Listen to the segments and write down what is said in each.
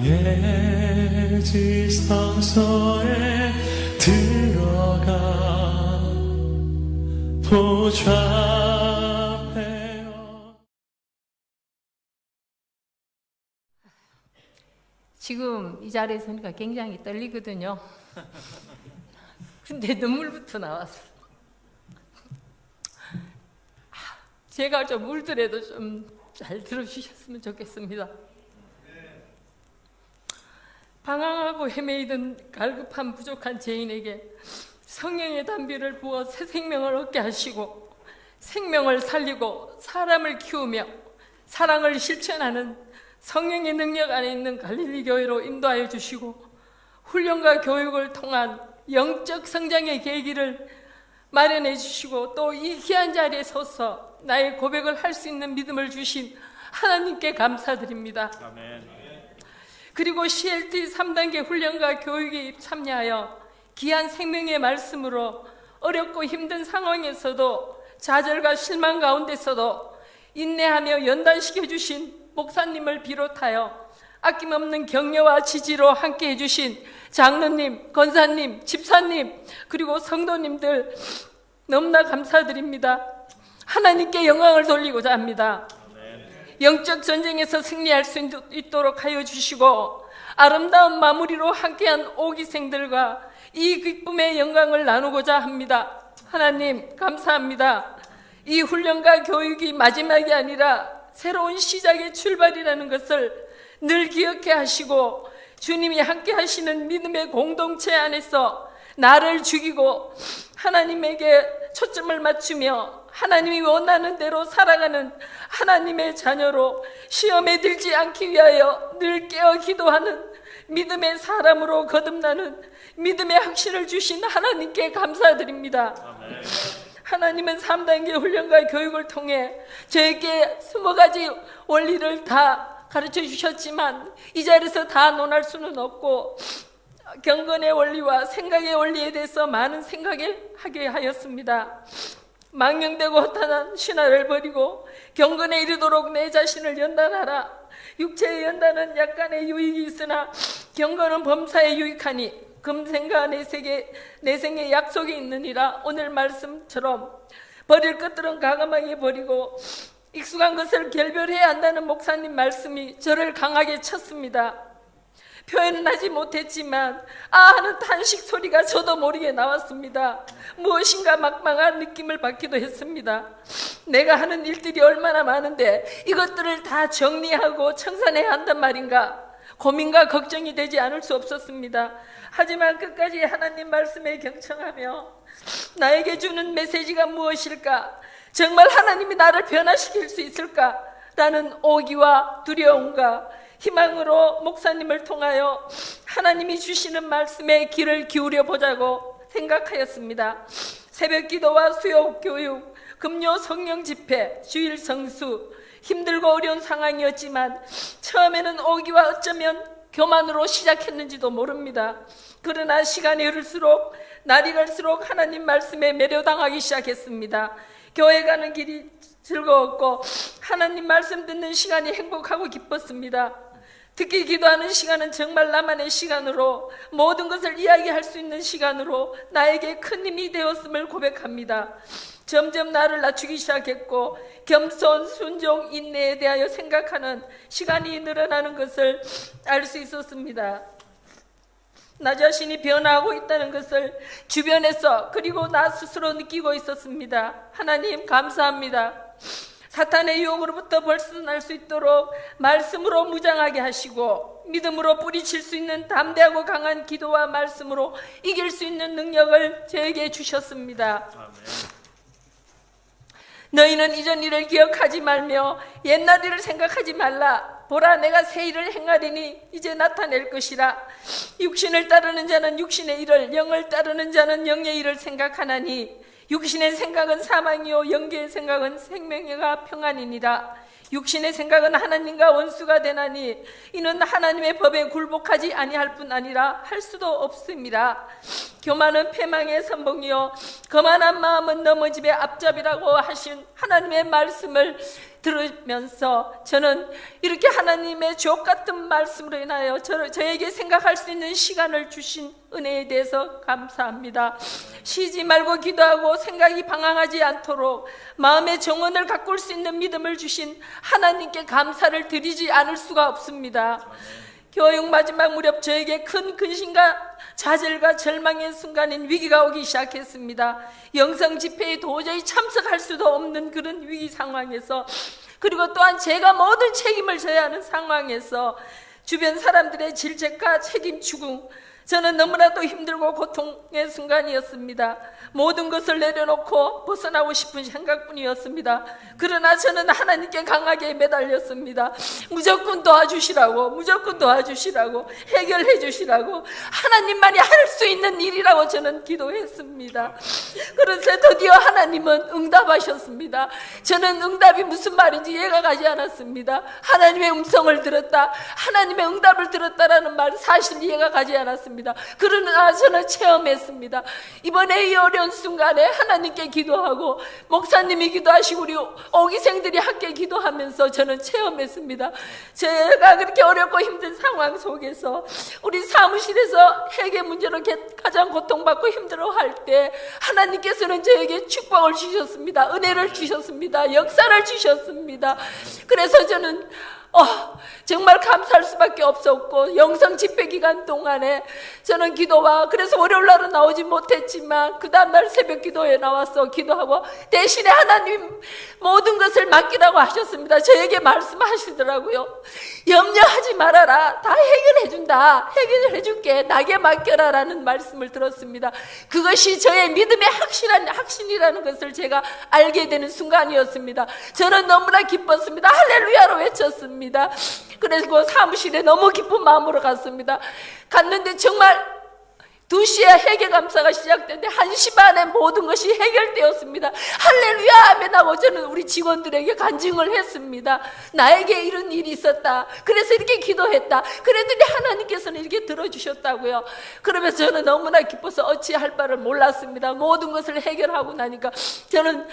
나의 지성소에 들어가 보좌하여 지금 이 자리에 서니까 굉장히 떨리거든요. 근데 눈물부터 나왔어. 아, 제가 좀 울더라도 좀 잘 들어주셨으면 좋겠습니다. 방황하고 헤매이던 갈급한 부족한 죄인에게 성령의 담비를 부어 새 생명을 얻게 하시고 생명을 살리고 사람을 키우며 사랑을 실천하는 성령의 능력 안에 있는 갈릴리 교회로 인도하여 주시고 훈련과 교육을 통한 영적 성장의 계기를 마련해 주시고 또 이 귀한 자리에 서서 나의 고백을 할 수 있는 믿음을 주신 하나님께 감사드립니다. 그리고 CLT 3단계 훈련과 교육에 참여하여 귀한 생명의 말씀으로 어렵고 힘든 상황에서도 좌절과 실망 가운데서도 인내하며 연단시켜 주신 목사님을 비롯하여 아낌없는 격려와 지지로 함께 해주신 장로님, 권사님, 집사님, 그리고 성도님들 너무나 감사드립니다. 하나님께 영광을 돌리고자 합니다. 영적 전쟁에서 승리할 수 있도록 하여 주시고 아름다운 마무리로 함께한 오기생들과 이 기쁨의 영광을 나누고자 합니다. 하나님 감사합니다. 이 훈련과 교육이 마지막이 아니라 새로운 시작의 출발이라는 것을 늘 기억해 하시고 주님이 함께 하시는 믿음의 공동체 안에서 나를 죽이고 하나님에게 초점을 맞추며 하나님이 원하는 대로 살아가는 하나님의 자녀로 시험에 들지 않기 위하여 늘 깨어 기도하는 믿음의 사람으로 거듭나는 믿음의 확신을 주신 하나님께 감사드립니다. 하나님은 3단계 훈련과 교육을 통해 저에게 20가지 원리를 다 가르쳐 주셨지만 이 자리에서 다 논할 수는 없고 경건의 원리와 생각의 원리에 대해서 많은 생각을 하게 하였습니다. 망령되고 허탄한 신화를 버리고 경건에 이르도록 내 자신을 연단하라. 육체의 연단은 약간의 유익이 있으나 경건은 범사에 유익하니 금생과 내생에, 내생에 약속이 있느니라 오늘 말씀처럼 버릴 것들은 가감하게 버리고 익숙한 것을 결별해야 한다는 목사님 말씀이 저를 강하게 쳤습니다. 표현은 하지 못했지만 아 하는 탄식 소리가 저도 모르게 나왔습니다. 무엇인가 막막한 느낌을 받기도 했습니다. 내가 하는 일들이 얼마나 많은데 이것들을 다 정리하고 청산해야 한단 말인가? 고민과 걱정이 되지 않을 수 없었습니다. 하지만 끝까지 하나님 말씀에 경청하며 나에게 주는 메시지가 무엇일까? 정말 하나님이 나를 변화시킬 수 있을까? 라는 오기와 두려움과 희망으로 목사님을 통하여 하나님이 주시는 말씀에 귀를 기울여 보자고 생각하였습니다. 새벽 기도와 수요 교육, 금요 성령 집회, 주일 성수, 힘들고 어려운 상황이었지만 처음에는 오기와 어쩌면 교만으로 시작했는지도 모릅니다. 그러나 시간이 흐를수록 날이 갈수록 하나님 말씀에 매료당하기 시작했습니다. 교회 가는 길이 즐거웠고 하나님 말씀 듣는 시간이 행복하고 기뻤습니다. 특히 기도하는 시간은 정말 나만의 시간으로 모든 것을 이야기할 수 있는 시간으로 나에게 큰 힘이 되었음을 고백합니다. 점점 나를 낮추기 시작했고 겸손, 순종, 인내에 대하여 생각하는 시간이 늘어나는 것을 알 수 있었습니다. 나 자신이 변화하고 있다는 것을 주변에서 그리고 나 스스로 느끼고 있었습니다. 하나님 감사합니다. 사탄의 유혹으로부터 벗어날 수 있도록 말씀으로 무장하게 하시고 믿음으로 뿌리칠 수 있는 담대하고 강한 기도와 말씀으로 이길 수 있는 능력을 저에게 주셨습니다. 너희는 이전 일을 기억하지 말며 옛날 일을 생각하지 말라. 보라 내가 새 일을 행하리니 이제 나타낼 것이라. 육신을 따르는 자는 육신의 일을 영을 따르는 자는 영의 일을 생각하나니 육신의 생각은 사망이요 영계의 생각은 생명과 평안이니라. 육신의 생각은 하나님과 원수가 되나니 이는 하나님의 법에 굴복하지 아니할 뿐 아니라 할 수도 없습니다. 교만은 패망의 선봉이요 거만한 마음은 넘어집의 앞잡이라고 하신 하나님의 말씀을 들으면서 저는 이렇게 하나님의 주옥 같은 말씀으로 인하여 저, 저에게 생각할 수 있는 시간을 주신 은혜에 대해서 감사합니다. 쉬지 말고 기도하고 생각이 방황하지 않도록 마음의 정원을 가꿀 수 있는 믿음을 주신 하나님께 감사를 드리지 않을 수가 없습니다. 교육 마지막 무렵 저에게 큰 근심과 좌절과 절망의 순간인 위기가 오기 시작했습니다. 영성 집회에 도저히 참석할 수도 없는 그런 위기 상황에서 그리고 또한 제가 모든 책임을 져야 하는 상황에서 주변 사람들의 질책과 책임 추궁 저는 너무나도 힘들고 고통의 순간이었습니다. 모든 것을 내려놓고 벗어나고 싶은 생각뿐이었습니다. 그러나 저는 하나님께 강하게 매달렸습니다. 무조건 도와주시라고, 무조건 도와주시라고, 해결해 주시라고, 하나님만이 할 수 있는 일이라고 저는 기도했습니다. 그래서 드디어 하나님은 응답하셨습니다. 저는 응답이 무슨 말인지 이해가 가지 않았습니다. 하나님의 음성을 들었다, 하나님의 응답을 들었다라는 말 사실 이해가 가지 않았습니다. 그러나 저는 체험했습니다. 이번에 이 어려운 순간에 하나님께 기도하고 목사님이 기도하시고 우리 어기생들이 함께 기도하면서 저는 체험했습니다. 제가 그렇게 어렵고 힘든 상황 속에서 우리 사무실에서 회계 문제로 가장 고통받고 힘들어할 때 하나님께서는 저에게 축복을 주셨습니다. 은혜를 주셨습니다. 역사를 주셨습니다. 그래서 저는 어, 정말 감사할 수밖에 없었고 영성 집회 기간 동안에 저는 기도와 그래서 월요일 날은 나오지 못했지만 그 다음 날 새벽 기도에 나와서 기도하고 대신에 하나님 모든 것을 맡기라고 하셨습니다. 저에게 말씀하시더라고요. 염려하지 말아라. 다 해결해 준다. 해결해 줄게. 나게 맡겨라라는 말씀을 들었습니다. 그것이 저의 믿음의 확실한 확신이라는 것을 제가 알게 되는 순간이었습니다. 저는 너무나 기뻤습니다. 할렐루야로 외쳤습니다. 그래서 사무실에 너무 기쁜 마음으로 갔습니다. 갔는데 정말 2시에 회계 감사가 시작됐는데 1시 반에 모든 것이 해결되었습니다. 할렐루야 하면 하고 저는 우리 직원들에게 간증을 했습니다. 나에게 이런 일이 있었다. 그래서 이렇게 기도했다. 그랬더니 하나님께서는 이렇게 들어주셨다고요. 그러면서 저는 너무나 기뻐서 어찌할 바를 몰랐습니다. 모든 것을 해결하고 나니까 저는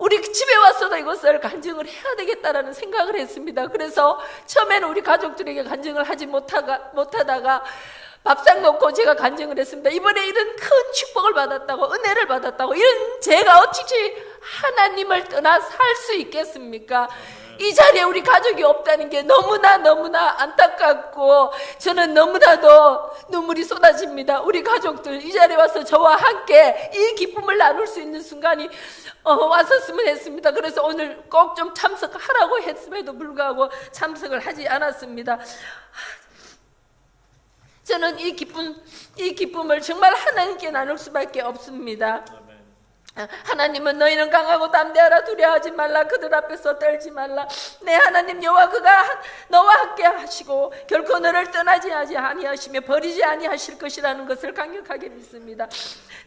우리 집에 와서도 이것을 간증을 해야 되겠다라는 생각을 했습니다. 그래서 처음에는 우리 가족들에게 간증을 하지 못하가, 못하다가 밥상 놓고 제가 간증을 했습니다. 이번에 이런 큰 축복을 받았다고, 은혜를 받았다고, 이런 제가 어찌지 하나님을 떠나 살 수 있겠습니까? 이 자리에 우리 가족이 없다는 게 너무나 너무나 안타깝고 저는 너무나도 눈물이 쏟아집니다. 우리 가족들 이 자리에 와서 저와 함께 이 기쁨을 나눌 수 있는 순간이 어, 왔었으면 했습니다. 그래서 오늘 꼭 좀 참석하라고 했음에도 불구하고 참석을 하지 않았습니다. 저는 이 기쁨, 이 기쁨을 정말 하나님께 나눌 수밖에 없습니다. 하나님은 너희는 강하고 담대하라 두려워하지 말라 그들 앞에서 떨지 말라. 내 하나님 여호와 그가 너와 함께 하시고 결코 너를 떠나지 아니하시며 버리지 아니하실 것이라는 것을 강력하게 믿습니다.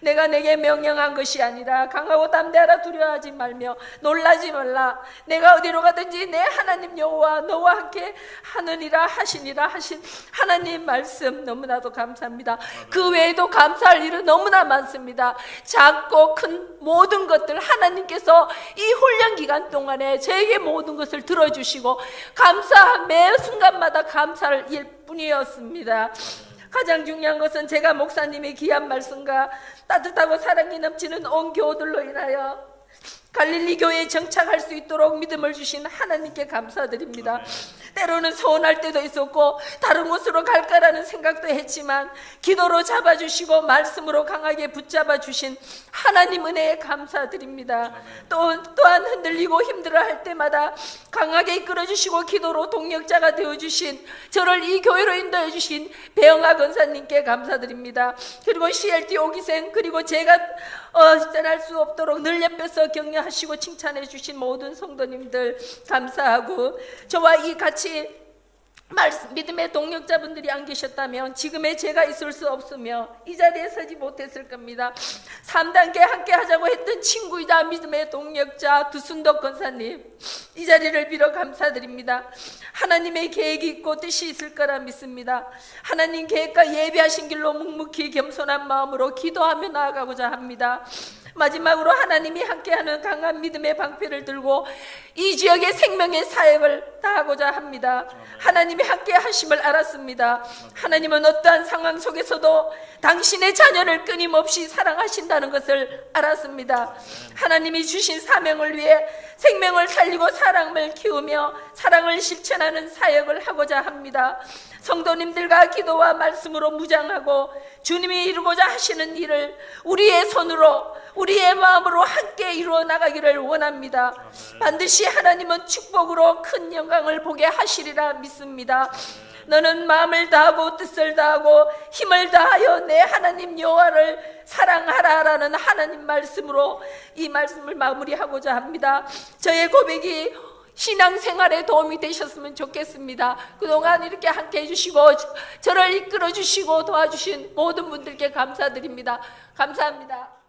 내가 내게 명령한 것이 아니라 강하고 담대하라 두려워하지 말며 놀라지 말라. 내가 어디로 가든지 내 하나님 여호와 너와 함께 하느니라 하시니라 하신 하나님 말씀 너무나도 감사합니다. 그 외에도 감사할 일은 너무나 많습니다. 작고 큰 모든 것들 하나님께서 이 훈련 기간 동안에 저에게 모든 것을 들어주시고 감사한 매 순간마다 감사를 일 뿐이었습니다. 가장 중요한 것은 제가 목사님의 귀한 말씀과 따뜻하고 사랑이 넘치는 온 교우들로 인하여 갈릴리 교회에 정착할 수 있도록 믿음을 주신 하나님께 감사드립니다. 때로는 서운할 때도 있었고 다른 곳으로 갈까라는 생각도 했지만 기도로 잡아주시고 말씀으로 강하게 붙잡아 주신 하나님 은혜에 감사드립니다. 또 또한 흔들리고 힘들어할 때마다 강하게 이끌어 주시고 기도로 동력자가 되어 주신 저를 이 교회로 인도해 주신 배영아 권사님께 감사드립니다. 그리고 CLT 오기생 그리고 제가 어, 전할 수 없도록 늘 옆에서 격려 하시고 칭찬해 주신 모든 성도님들 감사하고 저와 이 같이 말씀, 믿음의 동력자분들이 안 계셨다면 지금의 제가 있을 수 없으며 이 자리에 서지 못했을 겁니다. 3단계 함께 하자고 했던 친구이자 믿음의 동력자 두순덕 권사님 이 자리를 빌어 감사드립니다. 하나님의 계획이 있고 뜻이 있을 거라 믿습니다. 하나님 계획과 예비하신 길로 묵묵히 겸손한 마음으로 기도하며 나아가고자 합니다. 마지막으로 하나님이 함께하는 강한 믿음의 방패를 들고 이 지역의 생명의 사역을 다하고자 합니다. 하나님이 함께 하심을 알았습니다. 하나님은 어떠한 상황 속에서도 당신의 자녀를 끊임없이 사랑하신다는 것을 알았습니다. 하나님이 주신 사명을 위해 생명을 살리고 사랑을 키우며 사랑을 실천하는 사역을 하고자 합니다. 성도님들과 기도와 말씀으로 무장하고 주님이 이루고자 하시는 일을 우리의 손으로 우리의 마음으로 함께 이루어 나가기를 원합니다. 반드시 하나님은 축복으로 큰 영광을 보게 하시리라 믿습니다. 너는 마음을 다하고 뜻을 다하고 힘을 다하여 내 하나님 여호와를 사랑하라라는 하나님 말씀으로 이 말씀을 마무리하고자 합니다. 저의 고백이 신앙생활에 도움이 되셨으면 좋겠습니다. 그동안 이렇게 함께 해주시고 저- 저를 이끌어 주시고 도와주신 모든 분들께 감사드립니다. 감사합니다.